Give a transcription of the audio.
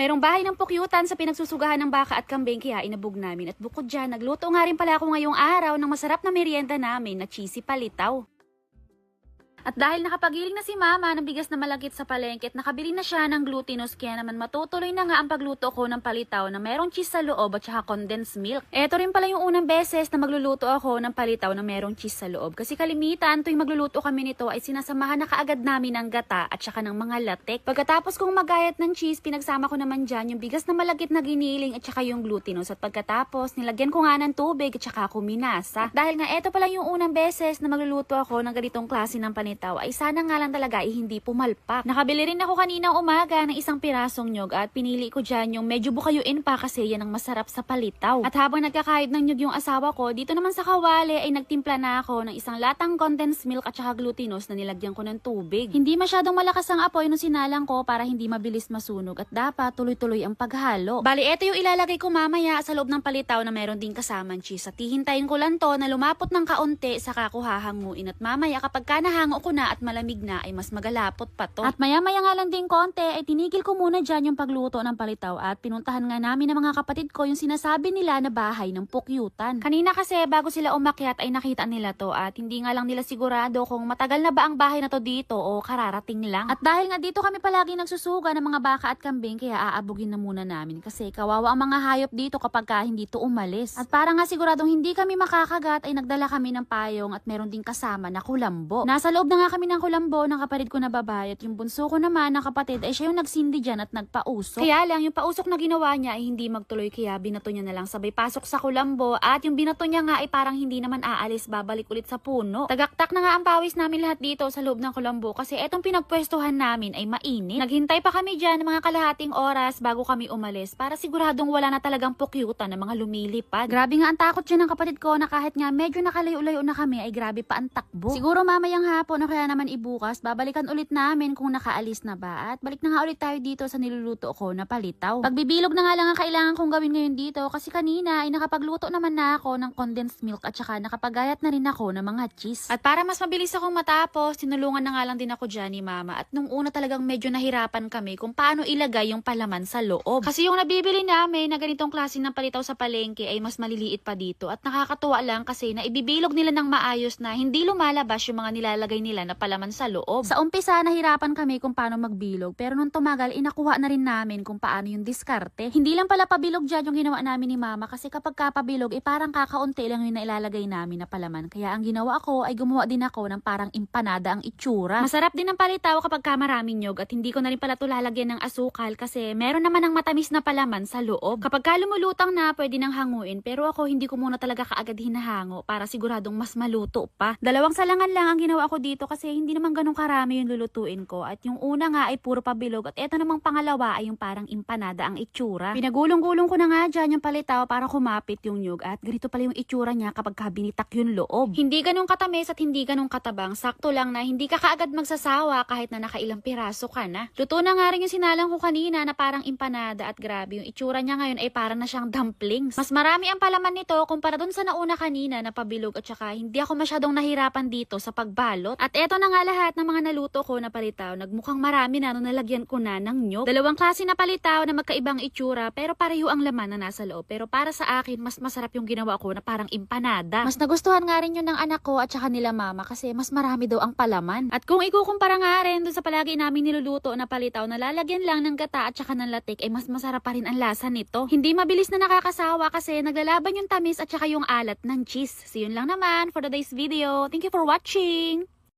Merong bahay ng pukyutan sa pinagsusugahan ng baka at kambing kaya inabog namin. At bukod dyan, nagluto nga rin pala ako ngayong araw ng masarap na merienda namin na cheesy palitaw. At dahil nakapagiling na si mama ng bigas na malagkit sa palengke at nakabili na siya ng glutinous kaya naman matutuloy na nga ang pagluto ko ng palitaw na merong cheese sa loob at saka condensed milk. Eto rin pala yung unang beses na magluluto ako ng palitaw na merong cheese sa loob kasi kalimitan tuwing magluluto kami nito ay sinasamahan na kaagad namin ng gata at saka ng mga latek. Pagkatapos kong magayat ng cheese, pinagsama ko naman dyan yung bigas na malagkit na giniling at saka yung glutinous at pagkatapos nilagyan ko nga ng tubig at saka ako minasa. At dahil nga eto pala yung unang beses na magluluto ako ng ganitong klase ng panitaw ay sana nga lang talaga ay hindi pumalpak. Nakabili rin ako kaninang umaga ng isang pirasong nyog at pinili ko dyan yung medyo bukayuin pa kasi yan ang masarap sa palitaw. At habang nagkakahid ng nyog yung asawa ko, dito naman sa kawali ay nagtimpla na ako ng isang latang condensed milk at saka glutinous na nilagyan ko ng tubig. Hindi masyadong malakas ang apoy nung sinalang ko para hindi mabilis masunog at dapat tuloy-tuloy ang paghalo. Bali, eto yung ilalagay ko mamaya sa loob ng palitaw na meron din kasamang cheese. At hihintayin ko lang to na lumapot ng kaunti saka ko hahanguin at mamaya kapag ka nahango ko na at malamig na ay mas magalapot pa to. At maya-maya nga lang din konti ay tinigil ko muna dyan yung pagluto ng palitaw at pinuntahan nga namin ng mga kapatid ko yung sinasabi nila na bahay ng pukyutan. Kanina kasi bago sila umakyat ay nakita nila to at hindi nga lang nila sigurado kung matagal na ba ang bahay na to dito o kararating lang. At dahil nga dito kami palagi nagsusuga ng mga baka at kambing kaya aabugin na muna namin kasi kawawa ang mga hayop dito kapag ka hindi to umalis. At para nga siguradong hindi kami makakagat ay nagdala kami ng payong at meron ding kasama na kulambo. Nasa loob na nga kami ng kulambo ng kapatid ko na babae at yung bunso ko naman na kapatid ay siya yung nagsindi dyan at nagpausok. Kaya lang yung pausok na ginawa niya ay hindi magtuloy kaya binato niya na lang sabay pasok sa kulambo at yung binato niya nga ay parang hindi naman aalis babalik ulit sa puno. Tagaktak na nga ang pawis namin lahat dito sa loob ng kulambo kasi etong pinagpwestuhan namin ay mainit. Naghintay pa kami dyan ng mga kalahating oras bago kami umalis para siguradong wala na talagang pukyutan ng mga lumilipad. Grabe nga ang takot dyan ng kapatid ko na kahit nga medyo nakalayo-layo na kami ay grabe pa ang takbo. Siguro mamayang hapon o kaya naman ibukas, babalikan ulit namin kung nakaalis na ba at balik na nga ulit tayo dito sa niluluto ko na palitaw. Pagbibilog na nga lang ang kailangan kong gawin ngayon dito kasi kanina ay nakapagluto naman na ako ng condensed milk at saka nakapagayat na rin ako ng mga cheese. At para mas mabilis akong matapos, tinulungan na nga lang din ako dyan ni mama at nung una talagang medyo nahirapan kami kung paano ilagay yung palaman sa loob. Kasi yung nabibili namin na ganitong klase ng palitaw sa palengke ay mas maliliit pa dito at nakakatuwa lang kasi na ibibilog nila ng maayos na hindi lumalabas yung mga nilalagay nila na palaman sa loob. Sa umpisa, nahirapan kami kung paano magbilog pero nung tumagal, inakuha na rin namin kung paano yung diskarte. Hindi lang pala pabilog dyan yung ginawa namin ni mama kasi kapag kapabilog, eh parang kakaunti lang yung nailalagay namin na palaman. Kaya ang ginawa ko ay gumawa din ako ng parang empanada ang itsura. Masarap din ang palitaw kapag ka maraming nyog at hindi ko na rin pala ito lalagyan ng asukal kasi meron naman ng matamis na palaman sa loob. Kapag ka lumulutang na, pwede nang hanguin pero ako hindi ko muna talaga kaagad hinahango para siguradong mas maluto pa. Dalawang salangan lang ang ginawa ko dito kasi hindi naman ganun karami yung lulutuin ko at yung una nga ay puro pabilog at eto namang pangalawa ay yung parang empanada ang itsura. Pinagulong-gulong ko na nga dyan yung palitaw para kumapit yung nyug at ganito pala yung itsura niya kapag kabinitak yung loob. Hindi ganun katamis at hindi ganun katabang. Sakto lang na hindi ka kaagad magsasawa kahit na nakailang piraso ka na. Luto na nga rin yung sinalang ko kanina na parang empanada at grabe yung itsura niya ngayon ay parang na siyang dumplings. Mas marami ang palaman nito kumpara dun sa nauna kanina na pabilog at saka hindi ako masyadong nahirapan dito sa pagbalot. At eto na nga lahat ng mga naluto ko na palitaw. Nagmukhang marami na nung nalagyan ko na ng nyog. Dalawang klase na palitaw na magkaibang itsura pero pareho ang laman na nasa loob. Pero para sa akin, mas masarap yung ginawa ko na parang empanada. Mas nagustuhan nga rin yun ng anak ko at saka nila mama kasi mas marami daw ang palaman. At kung ikukumpara nga rin dun sa palagi namin niluluto na palitaw na lalagyan lang ng gata at saka ng latik ay mas masarap pa rin ang lasa nito. Hindi mabilis na nakakasawa kasi naglalaban yung tamis at saka yung alat ng cheese. So yun lang naman for today's video. Thank you for watching!